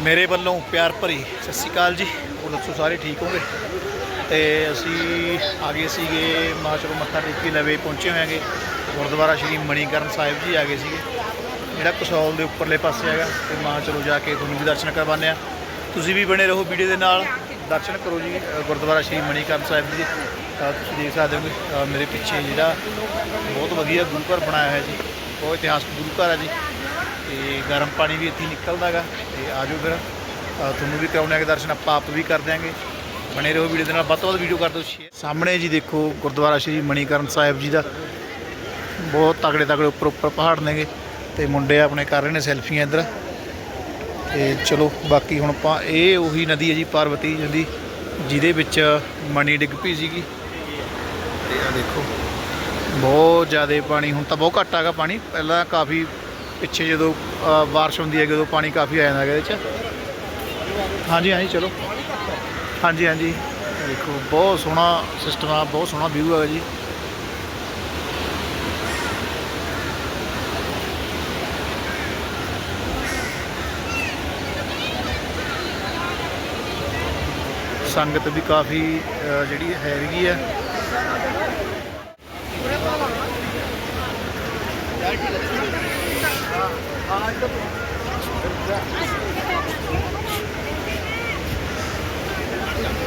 ਮੇਰੇ ਵੱਲੋਂ ਪਿਆਰ ਭਰੀ ਸਤਿ ਸ਼੍ਰੀ ਅਕਾਲ ਜੀ। ਉਹ ਦੱਸੋ ਸਾਰੇ ਠੀਕ ਹੋਗੇ? ਤੇ ਅਸੀਂ ਆ ਗਏ ਸੀਗੇ ਮਾਂ ਚਲੋ ਮੱਥਾ ਟੇਕ ਕੇ ਲਵੇ ਪਹੁੰਚੇ ਹੋਇਆਂਗੇ ਗੁਰਦੁਆਰਾ ਸ਼੍ਰੀ ਮਣੀਕਰਨ ਸਾਹਿਬ ਜੀ ਆ ਗਏ ਸੀਗੇ। ਜਿਹੜਾ ਕਸੌਲ ਦੇ ਉੱਪਰਲੇ ਪਾਸੇ ਹੈਗਾ ਤੇ ਮਾਂ ਚਲੋ ਜਾ ਕੇ ਤੁਹਾਨੂੰ ਵੀ ਦਰਸ਼ਨ ਕਰਵਾਉਂਦੇ ਆ ਤੁਸੀਂ ਵੀ ਬਣੇ ਰਹੋ ਵੀਡੀਓ ਦੇ ਨਾਲ। ਦਰਸ਼ਨ ਕਰੋ ਜੀ ਗੁਰਦੁਆਰਾ ਸ਼੍ਰੀ ਮਣੀਕਰਨ ਸਾਹਿਬ ਜੀ। ਅ, ਤੁਸੀਂ ਦੇਖ ਸਕਦੇ ਹੋ ਕਿ, ਮੇਰੇ ਪਿੱਛੇ ਜਿਹੜਾ ਬਹੁਤ ਵਧੀਆ ਗੁਰੂ ਘਰ ਬਣਾਇਆ ਹੋਇਆ ਜੀ। ਬਹੁਤ ਇਤਿਹਾਸਕ ਗੁਰੂ ਘਰ ਹੈ ਜੀ। ਤੇ ਗਰਮ ਪਾਣੀ ਵੀ ਇੱਥੇ ਹੀ ਨਿਕਲਦਾ ਹੈਗਾ ਤੇ ਆਜੋ ਫਿਰ। ਤੁਹਾਨੂੰ ਵੀ ਕਰਾਉਣੇ ਆ ਦਰਸ਼ਨ ਆਪਾਂ ਆਪ ਵੀ ਕਰ ਦਿਆਂਗੇ। ਬਣੇ ਰਹੋ ਵੀਡੀਓ ਦੇ ਨਾਲ, ਵੱਧ ਤੋਂ ਵੱਧ ਵੀਡੀਓ ਕਰ ਦਿਓ ਸ਼ੇਅਰ ਸਾਹਮਣੇ ਜੀ ਦੇਖੋ ਗੁਰਦੁਆਰਾ ਸ਼੍ਰੀ ਮਣੀਕਰਨ ਸਾਹਿਬ ਜੀ ਦਾ। ਬਹੁਤ ਤਗੜੇ ਤਗੜੇ ਉੱਪਰ ਉੱਪਰ ਪਹਾੜ ਨੇਗੇ ਤੇ ਮੁੰਡੇ ਆਪਣੇ ਕਰ ਰਹੇ ਨੇ ਸੈਲਫੀਆਂ ਇੱਧਰ। ਤੇ ਚਲੋ, ਬਾਕੀ ਹੁਣ ਆਪਾਂ ਇਹ ਉਹੀ ਨਦੀ ਹੈ ਜੀ, ਪਾਰਵਤੀ ਨਦੀ, ਜਿਹਦੇ ਵਿੱਚ ਮਣੀ ਡਿੱਗ ਪਈ ਸੀਗੀ। ਤੇ ਆ ਦੇਖੋ, ਬਹੁਤ ਜ਼ਿਆਦਾ ਪਾਣੀ, ਹੁਣ ਤਾਂ ਬਹੁਤ ਘੱਟ ਹੈਗਾ ਪਾਣੀ। ਪਹਿਲਾਂ ਕਾਫੀ ਪਿੱਛੇ ਜਦੋਂ ਅ, ਬਾਰਿਸ਼ ਹੁੰਦੀ ਹੈ ਉਦੋਂ ਪਾਣੀ ਕਾਫੀ ਆ ਜਾਂਦਾ ਹੈਗਾ ਇਹਦੇ 'ਚ। ਹਾਂਜੀ ਹਾਂਜੀ ਚਲੋ। ਹਾਂਜੀ ਹਾਂਜੀ। ਦੇਖੋ ਬਹੁਤ ਸੋਹਣਾ ਸਿਸਟਮ ਆ ਬਹੁਤ ਸੋਹਣਾ ਵਿਊ ਹੈਗਾ ਜੀ। ਸੰਗਤ ਵੀ ਕਾਫੀ ਜਿਹੜੀ ਹੈਗੀ ਆ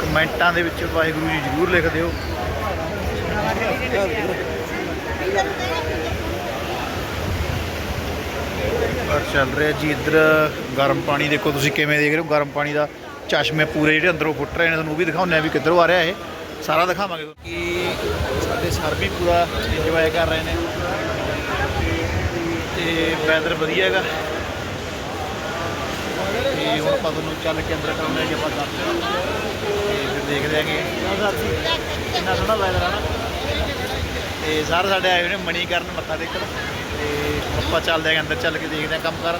ਕਮੈਂਟਾਂ ਦੇ ਵਿੱਚ ਵਾਹਿਗੁਰੂ ਜੀ ਜ਼ਰੂਰ ਲਿਖ ਦਿਓ। ਪਰ ਚੱਲ ਰਿਹਾ ਜੀ ਇੱਧਰ, ਗਰਮ ਪਾਣੀ ਦੇਖੋ ਤੁਸੀਂ ਕਿਵੇਂ ਦੇਖ ਰਹੇ ਹੋ। ਗਰਮ ਪਾਣੀ ਦਾ ਚਸ਼ਮੇ ਪੂਰੇ ਜਿਹੜੇ ਅੰਦਰੋਂ ਫੁੱਟ ਰਹੇ ਨੇ, ਤੁਹਾਨੂੰ ਉਹ ਵੀ ਦਿਖਾਉਂਦੇ ਆ ਵੀ ਕਿੱਧਰੋਂ ਆ ਰਿਹਾ ਇਹ। ਸਾਰਾ ਦਿਖਾਵਾਂਗੇ। ਕਿ ਸਾਡੇ ਸਰ ਵੀ ਪੂਰਾ ਇੰਜੋਏ ਕਰ ਰਹੇ ਨੇ। ਤੇ ਵੈਦਰ ਵਧੀਆ ਹੈਗਾ। ਤੇ ਹੁਣ ਆਪਾਂ ਤੁਹਾਨੂੰ ਚੱਲ ਕੇ ਅੰਦਰ ਕਰਾਉਂਦੇ ਆ ਜੀ ਆਪਾਂ ਦਰਸ਼ਨ ਤੇ ਫਿਰ ਦੇਖਦੇ ਆਂਗੇ ਇੰਨਾ ਸੋਹਣਾ ਵੈਦਰ ਆ ਨਾ। ਤੇ ਸਾਰੇ ਸਾਡੇ ਆਏ ਹੋਏ ਨੇ ਮਣੀਕਰਨ ਮੱਥਾ ਟੇਕਣ। ਤੇ ਆਪਾਂ ਚੱਲਦੇ ਆਂ ਅੰਦਰ ਚੱਲ ਕੇ ਦੇਖਦੇ ਆਂ ਕੰਮ ਕਰ।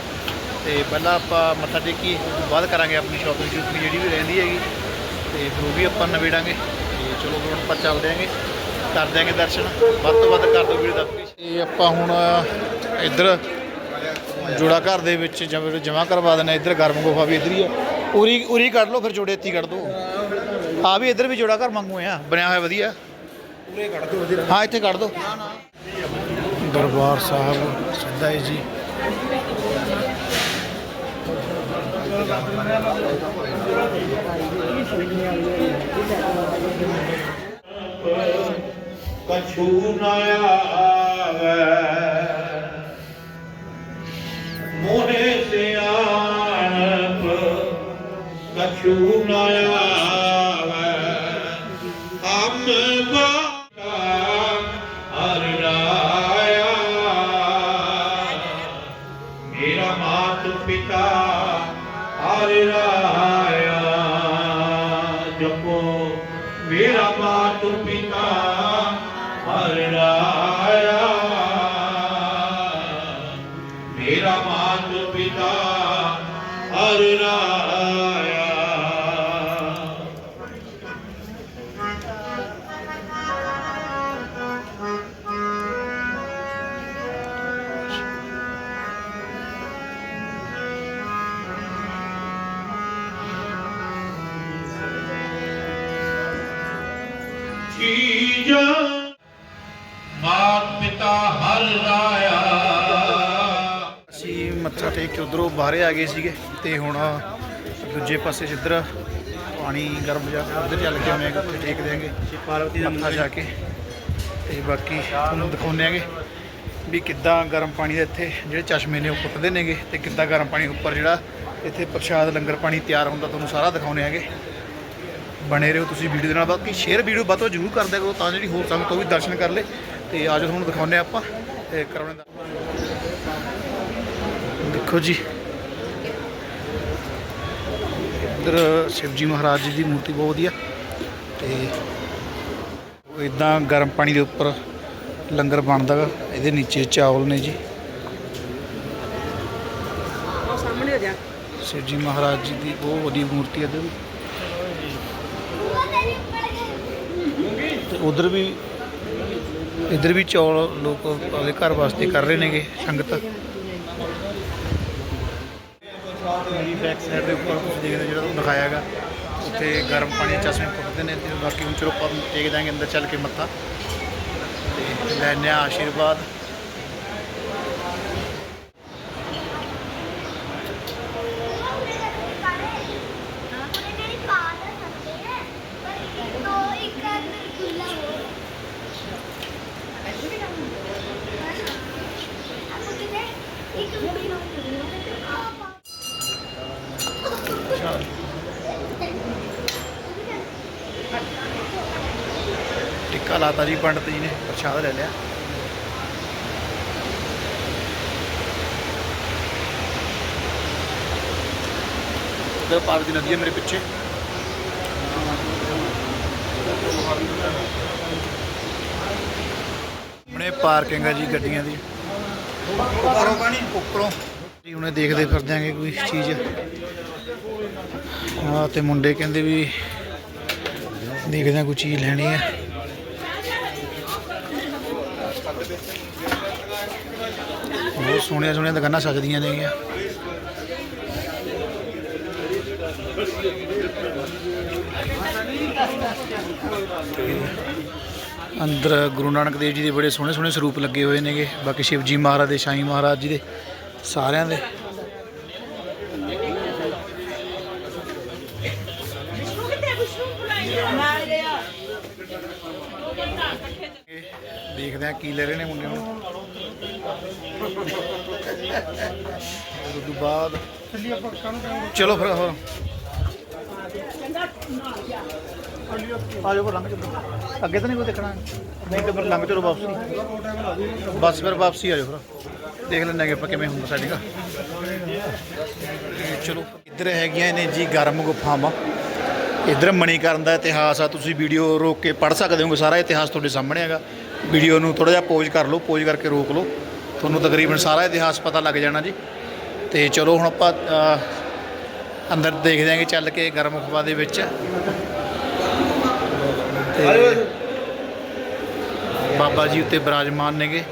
ਤੇ ਪਹਿਲਾਂ ਆਪਾਂ ਮੱਥਾ ਟੇਕੀ ਬਾਅਦ ਕਰਾਂਗੇ ਆਪਣੀ ਸ਼ਾਪਿੰਗ ਸ਼ੂਪਿੰਗ ਜਿਹੜੀ ਵੀ ਰਹਿੰਦੀ ਹੈਗੀ। ਤੇ ਫਿਰ ਉਹ ਵੀ ਆਪਾਂ ਨਵੇੜਾਂਗੇ ਤੇ ਚਲੋ ਫਿਰ ਹੁਣ ਆਪਾਂ ਚੱਲਦੇ ਆਂਗੇ ਕਰ ਦਿਆਂਗੇ ਦਰਸ਼ਨ। ਵੱਧ ਤੋਂ ਵੱਧ ਕਰ ਦਿਓ ਵੀਡੀਓ ਦਾ। ਇਹ ਆਪਾਂ ਹੁਣ ਇੱਧਰ ਜੋੜਾ ਘਰ ਦੇ ਵਿੱਚ ਜਮਾ ਜਮਾ ਕਰਵਾ ਦੇਣਾ ਇੱਧਰ ਗਰਮ ਗੋਫਾ ਵੀ ਇੱਧਰ ਹੀ ਆ। ਉਰੀ ਉਰੀ ਕੱਢ ਲਓ ਫਿਰ ਜੋੜੇ ਇੱਥੇ ਹੀ ਕੱਢ ਦਿਓ ਆ ਵੀ ਇੱਧਰ ਵੀ ਜੋੜਾ ਘਰ ਮੰਗੂ ਆ। ਬਣਿਆ ਹੋਇਆ ਵਧੀਆ। ਪੂਰੇ ਕੱਢ ਦਿਓ ਹਾਂ ਇੱਥੇ ਕੱਢ ਦਿਓ ਦਰਬਾਰ ਸਾਹਿਬ ਸਿੱਧਾ ਹੈ ਜੀ। ਕਛੂ ਨ ਆਵੇ। ਮੋਹੇ ਸਿਆਣਪ ਕਛੂ ਨ ਆਵੇ। ਹਮ ਬਾਕਾ ਹਰ ਰਾਇਆ ਮੇਰਾ ਮਾਤ ਪਿਤਾ ਹਰ ਰਾਇਆ ਜਪੋ ਮੇਰਾ ਮਾਤ ਪਿਤਾ ਹਰ ਰਾਇਆ ਉਧਰੋਂ ਬਾਹਰ ਆ ਗਏ ਸੀਗੇ ਤੇ ਹੁਣ ਦੂਜੇ ਪਾਸੇ ਜਿੱਧਰ ਪਾਣੀ ਗਰਮ ਜਾ ਉੱਧਰ ਚੱਲ ਕੇ ਆਉਣੇ ਆ, ਉੱਥੇ ਟੇਕ ਦੇਾਂਗੇ ਪਾਰਵਤੀ ਦਾ ਮੱਥਾ ਜਾ ਕੇ। ਤੇ ਬਾਕੀ ਤੁਹਾਨੂੰ ਦਿਖਾਉਂਦੇ ਆਂਗੇ ਵੀ ਕਿੱਦਾਂ ਗਰਮ ਪਾਣੀ ਦੇ ਇੱਥੇ ਜਿਹੜੇ ਚਸ਼ਮੇ ਨੇ ਉਹ ਫੁੱਟਦੇ ਨੇਗੇ ਤੇ ਕਿੱਦਾਂ ਗਰਮ ਪਾਣੀ ਉੱਪਰ ਜਿਹੜਾ ਇੱਥੇ ਪ੍ਰਸ਼ਾਦ ਲੰਗਰ ਪਾਣੀ ਤਿਆਰ ਹੁੰਦਾ, ਤੁਹਾਨੂੰ ਸਾਰਾ ਦਿਖਾਉਂਦੇ ਆਂਗੇ। ਬਣੇ ਰਹੋ ਤੁਸੀਂ ਵੀਡੀਓ ਦੇ ਨਾਲ, ਬਾਕੀ ਸ਼ੇਅਰ ਵੀਡੀਓ ਵੱਧ ਤੋਂ ਜ਼ਰੂਰ ਕਰ ਦਿਆ ਕਰੋ ਤਾਂ ਜਿਹੜੀ ਹੋਰ ਸੰਗਤ ਉਹ ਵੀ ਦਰਸ਼ਨ ਕਰ ਲੇ। ਤੇ ਆਜੋ ਤੁਹਾਨੂੰ ਦਿਖਾਉਂਦੇ ਆ ਆਪਾਂ, ਤੇ ਕਰਾਉਣੇ ਦਾ ਦੇਖੋ ਜੀ। ਇੱਧਰ ਸ਼ਿਵਜੀ ਮਹਾਰਾਜ ਜੀ ਦੀ ਮੂਰਤੀ ਬਹੁਤ ਵਧੀਆ। ਤੇ ਉਹ ਇਦਾਂ ਗਰਮ ਪਾਣੀ ਦੇ ਉੱਪਰ ਲੰਗਰ ਬਣਦਾ ਗਾ। ਇਹਦੇ ਨੀਚੇ ਚਾਵਲ ਨੇ ਜੀ। ਸਾਹਮਣੇ ਹੋ ਜਾ। ਸ਼ਿਵਜੀ ਮਹਾਰਾਜ ਜੀ ਦੀ ਬਹੁਤ ਵੱਡੀ ਮੂਰਤੀ ਹੈ ਤੇ ਉਧਰ ਵੀ ਇੱਧਰ ਵੀ ਚੌਲ ਲੋਕ ਆਪਦੇ ਘਰ ਵਾਸਤੇ ਕਰ ਰਹੇ ਨੇਗੇ ਸੰਗਤ। ਮੇਰੀ ਬੈਕ ਸਾਈਡ ਦੇ ਉੱਪਰ ਤੁਸੀਂ ਦੇਖਦੇ ਜਿਹੜਾ ਤੁਹਾਨੂੰ ਦਿਖਾਇਆ ਹੈਗਾ ਉੱਥੇ ਗਰਮ ਪਾਣੀ ਦੇ ਚਸ਼ਮੇ ਪੁੱਟਦੇ ਨੇ ਤੇ ਬਾਕੀ ਹੁਣ ਚਲੋ ਆਪਾਂ ਟੇਕ ਦਾਂਗੇ ਅੰਦਰ ਚੱਲ ਕੇ ਮੱਥਾ। ਤੇ ਲੈਣੇ ਆ ਆਸ਼ੀਰਵਾਦ ਟਿੱਕਾ ਲਾਤਾ ਜੀ ਪੰਡਤ ਜੀ ਨੇ ਪ੍ਰਸ਼ਾਦ ਲੈ ਲਿਆ। ਉਧਰ ਪਾਰਵਤੀ ਨਦੀ ਹੈ ਮੇਰੇ ਪਿੱਛੇ। ਹੁਣੇ ਪਾਰਕਿੰਗ ਹੈ ਜੀ ਗੱਡੀਆਂ ਦੀ। ਉੱਪਰੋਂ ਪਾਣੀ ਉੱਪਰੋਂ। ਜੀ ਹੁਣੇ ਦੇਖਦੇ ਫਿਰਦੇ ਆਂਗੇ ਕੋਈ ਚੀਜ਼। ਹਾਂ ਤੇ ਮੁੰਡੇ ਕਹਿੰਦੇ ਵੀ ਦੇਖਦੇ ਹਾਂ ਕੋਈ ਚੀਜ਼ ਲੈਣੀ ਹੈ। ਬਹੁਤ ਸੋਹਣੀਆਂ ਸੋਹਣੀਆਂ ਦੁਕਾਨਾਂ ਸਜਦੀਆਂ ਨੇਗੀਆਂ ਅੰਦਰ ਗੁਰੂ ਨਾਨਕ ਦੇਵ ਜੀ ਦੇ ਬੜੇ ਸੋਹਣੇ ਸੋਹਣੇ ਸਰੂਪ ਲੱਗੇ ਹੋਏ ਨੇਗੇ। ਬਾਕੀ ਸ਼ਿਵ ਜੀ ਮਹਾਰਾਜ ਦੇ ਸਾਈਂ ਮਹਾਰਾਜ ਜੀ ਦੇ, ਸਾਰਿਆਂ ਦੇ। ਦੇਖਦੇ ਆ ਕੀ ਲੈ ਰਹੇ ਨੇ ਮੁੰਡੇ ਹੁਣ ਉਸ ਤੋਂ ਬਾਅਦ ਚਲੋ ਫਿਰ ਹੋਰ ਆ ਜਾਓ ਫਿਰ ਲੰਘ ਚਲੋ ਅੱਗੇ ਤਾਂ ਨਹੀਂ ਕੋਈ ਦੇਖਣਾ। ਨਹੀਂ ਤਾਂ ਫਿਰ ਲੰਘ ਚਲੋ ਵਾਪਸੀ। ਬਸ ਫਿਰ ਵਾਪਸੀ ਆ ਜਾਓ ਫਿਰ। ਦੇਖ ਹਾਂ ਆਪਾਂ ਕਿਵੇਂ ਹੁੰਦਾ ਸਾਡੀ ਦਾ। ਤੇ ਚਲੋ ਇੱਧਰ ਹੈਗੀਆਂ ਨੇ ਜੀ ਗਰਮ ਗੁਫਾਵਾਂ। ਇੱਧਰ ਮਣੀਕਰਨ ਦਾ ਇਤਿਹਾਸ ਆ, ਤੁਸੀਂ ਵੀਡੀਓ ਰੋਕ ਕੇ ਪੜ੍ਹ ਸਕਦੇ ਹੋਗੇ, ਸਾਰਾ ਇਤਿਹਾਸ ਤੁਹਾਡੇ ਸਾਹਮਣੇ ਹੈਗਾ। ਵੀਡੀਓ ਨੂੰ ਥੋੜਾ ਜਿਹਾ ਪੋਜ਼ ਕਰ ਲਓ ਪੋਜ਼ ਕਰਕੇ ਰੋਕ ਲਓ। ਤੁਹਾਨੂੰ ਤਕਰੀਬਨ ਸਾਰਾ ਇਤਿਹਾਸ ਪਤਾ ਲੱਗ ਜਾਣਾ ਜੀ। ਤੇ ਚਲੋ ਹੁਣ ਆਪਾਂ ਅੰਦਰ ਦੇਖਦੇ ਆਂਗੇ ਚੱਲ ਕੇ ਗਰਮ ਗੁਫਾ ਦੇ ਵਿੱਚ। ਤੇ ਬਾਬਾ ਜੀ ਉੱਤੇ ਬਿਰਾਜਮਾਨ ਨੇਗੇ।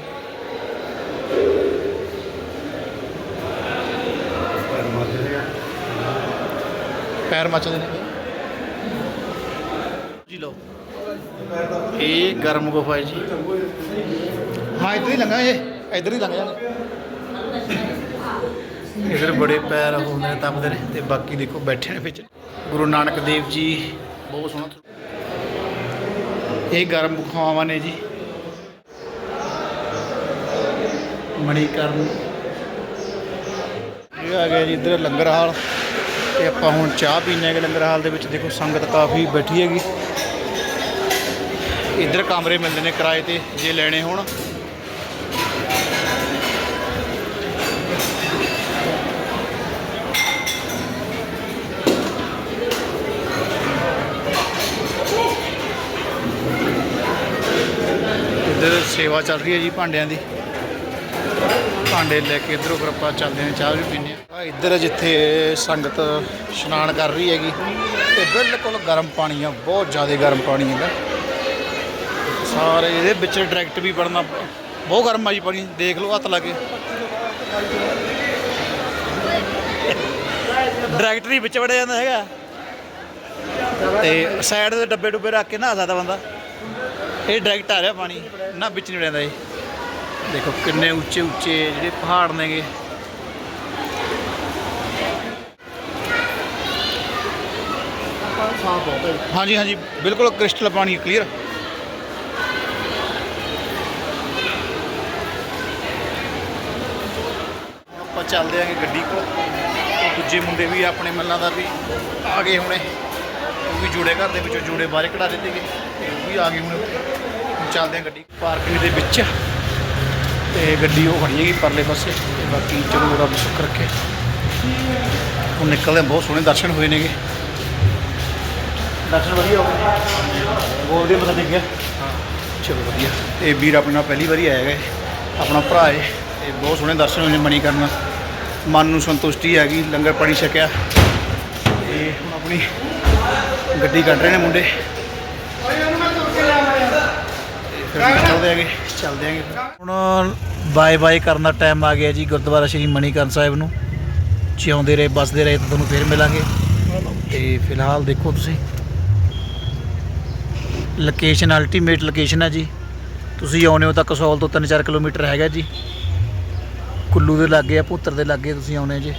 ਪੈਰ ਮੱਚਦੇ ਨੇ ਜੀ ਲਓ ਇਹ ਗਰਮ ਗੁਫਾ ਹੈ ਜੀ। ਹਾਂ ਇੱਧਰ ਹੀ ਲੰਘਾ ਇਹ। ਇੱਧਰ ਹੀ ਲੰਘ ਜਾਣਾ ਇਧਰ ਬੜੇ ਪੈਰ ਹੁੰਦੇ ਨੇ ਤਪਦੇ ਨੇ ਤੇ ਬਾਕੀ ਦੇਖੋ ਬੈਠੇ ਨੇ ਵਿੱਚ। ਗੁਰੂ ਨਾਨਕ ਦੇਵ ਜੀ ਬਹੁਤ ਸੋਹਣਾ ਇਹ ਗਰਮ ਗੁਫਾਵਾਂ ਨੇ ਜੀ। ਮਣੀਕਰਨ। ਇਹ ਆ ਗਿਆ ਜੀ ਇੱਧਰ ਲੰਗਰ ਹਾਲ। ਤੇ ਆਪਾਂ ਹੁਣ ਚਾਹ ਪੀਣੇ ਹੈਗੇ ਲੰਗਰ ਹਾਲ ਦੇ ਵਿੱਚ। ਦੇਖੋ ਸੰਗਤ ਕਾਫੀ ਬੈਠੀ ਹੈਗੀ। ਇੱਧਰ ਕਮਰੇ ਮਿਲਦੇ ਨੇ ਕਿਰਾਏ ਤੇ, ਜੇ ਲੈਣੇ ਹੋਣ। ਇੱਧਰ ਸੇਵਾ ਚੱਲ ਰਹੀ ਹੈ ਜੀ ਭਾਂਡਿਆਂ ਦੀ। ਭਾਂਡੇ ਲੈ ਕੇ ਇੱਧਰੋਂ ਫਿਰ ਆਪਾਂ ਚੱਲਦੇ ਹਾਂ, ਚਾਹ ਵੀ ਪੀਂਦੇ ਹਾਂ। ਇੱਧਰ ਜਿੱਥੇ ਸੰਗਤ ਇਸ਼ਨਾਨ ਕਰ ਰਹੀ ਹੈਗੀ ਤੇ ਬਿਲਕੁਲ ਗਰਮ ਪਾਣੀ ਆ, ਬਹੁਤ ਜ਼ਿਆਦਾ ਗਰਮ ਪਾਣੀ ਹੈਗਾ। ਸਾਰੇ ਇਹਦੇ ਵਿੱਚ ਡਾਇਰੈਕਟ ਵੀ ਵੜਨਾ ਬਹੁਤ ਗਰਮ ਆ ਜੀ ਪਾਣੀ, ਦੇਖ ਲਓ ਹੱਥ ਲਾ ਕੇ। ਡਾਇਰੈਕਟ ਵੀ ਵਿੱਚ ਵੜਿਆ ਜਾਂਦਾ ਹੈਗਾ। ਤੇ ਸਾਈਡ ਦੇ ਡੱਬੇ ਡੁੱਬੇ ਰੱਖ ਕੇ ਨਹਾ ਸਕਦਾ ਬੰਦਾ। ਇਹ ਡਾਇਰੈਕਟ ਆ ਰਿਹਾ ਪਾਣੀ, ਨਾ ਵਿੱਚ ਨਹੀਂ ਵੜਿਆ ਇਹ। ਦੇਖੋ ਕਿੰਨੇ ਉੱਚੇ ਉੱਚੇ ਜਿਹੜੇ ਪਹਾੜ ਨੇਗੇ। ਹਾਂਜੀ ਹਾਂਜੀ, ਬਿਲਕੁਲ ਕ੍ਰਿਸਟਲ ਪਾਣੀ ਕਲੀਅਰ ਚੱਲਦੇ ਆਂਗੇ ਗੱਡੀ ਕੋਲ। ਉਹ ਦੂਜੇ ਮੁੰਡੇ ਵੀ ਆਪਣੇ ਮੱਲਾਂ ਦਾ ਵੀ ਆ ਗਏ ਹੁਣੇ। ਉਹ ਵੀ ਜੁੜੇ ਘਰ ਦੇ ਵਿੱਚੋਂ ਜੁੜੇ ਬਾਹਰ ਕਢਾ ਦਿੱਤੇ ਗਏ। ਤੇ ਉਹ ਵੀ ਆ ਗਏ ਹੁਣ ਚੱਲਦੇ ਆਂ ਗੱਡੀ। ਪਾਰਕਿੰਗ ਦੇ ਵਿੱਚ। ਤੇ ਗੱਡੀ ਉਹ ਖੜੀ ਹੈਗੀ ਪਰਲੇ ਪਾਸੇ। ਤੇ ਬਾਕੀ ਚਲੋ ਰੱਬ ਸੁੱਖ ਰੱਖੇ। ਹੁਣ ਨਿਕਲਦੇ ਬਹੁਤ ਸੋਹਣੇ ਦਰਸ਼ਨ ਹੋਏ ਨੇਗੇ। ਦਰਸ਼ਨ ਵਧੀਆ ਹੋ ਗਏ। ਬਹੁਤ ਵਧੀਆ ਪਤਾ ਲੱਗਿਆ? ਚਲੋ ਵਧੀਆ। ਇਹ ਵੀਰ ਆਪਣੇ ਨਾਲ ਪਹਿਲੀ ਵਾਰੀ ਆਇਆ ਹੈ ਆਪਣਾ ਭਰਾ ਹੈ। ਤੇ ਬਹੁਤ ਸੋਹਣੇ ਦਰਸ਼ਨ ਹੋਏ ਨੇ ਮਣੀ ਕਰਨਾ ਮਨ ਨੂੰ ਸੰਤੁਸ਼ਟੀ ਹੈਗੀ, ਲੰਗਰ ਪਾਣੀ ਛਕਿਆ। ਤੇ ਹੁਣ ਆਪਣੀ ਗੱਡੀ ਕੱਢ ਰਹੇ ਨੇ ਮੁੰਡੇ। ਚੱਲਦੇ ਆਂਗੇ ਚੱਲਦੇ ਆਂਗੇ ਹੁਣ ਬਾਏ ਬਾਏ ਕਰਨ ਦਾ ਟਾਈਮ ਆ ਗਿਆ ਜੀ ਗੁਰਦੁਆਰਾ ਸ਼੍ਰੀ ਮਣੀਕਰਨ ਸਾਹਿਬ ਨੂੰ। ਜਿਉਂਦੇ ਰਹੇ, ਬਸਦੇ ਰਹੇ, ਤਾਂ ਤੁਹਾਨੂੰ ਫੇਰ ਮਿਲਾਂਗੇ। ਤੇ ਫਿਲਹਾਲ ਦੇਖੋ ਤੁਸੀਂ। ਲੋਕੇਸ਼ਨ ਅਲਟੀਮੇਟ ਲੋਕੇਸ਼ਨ ਹੈ ਜੀ। ਤੁਸੀਂ ਆਉਣੇ ਹੋ ਤਾਂ ਕਸੌਲ ਤੋਂ 3-4 ਕਿਲੋਮੀਟਰ ਹੈਗਾ ਜੀ। ਕੁੱਲੂ ਦੇ ਲਾਗੇ ਆ ਭੁੱਤਰ ਦੇ ਲਾਗੇ ਤੁਸੀਂ ਆਉਣੇ ਜੇ।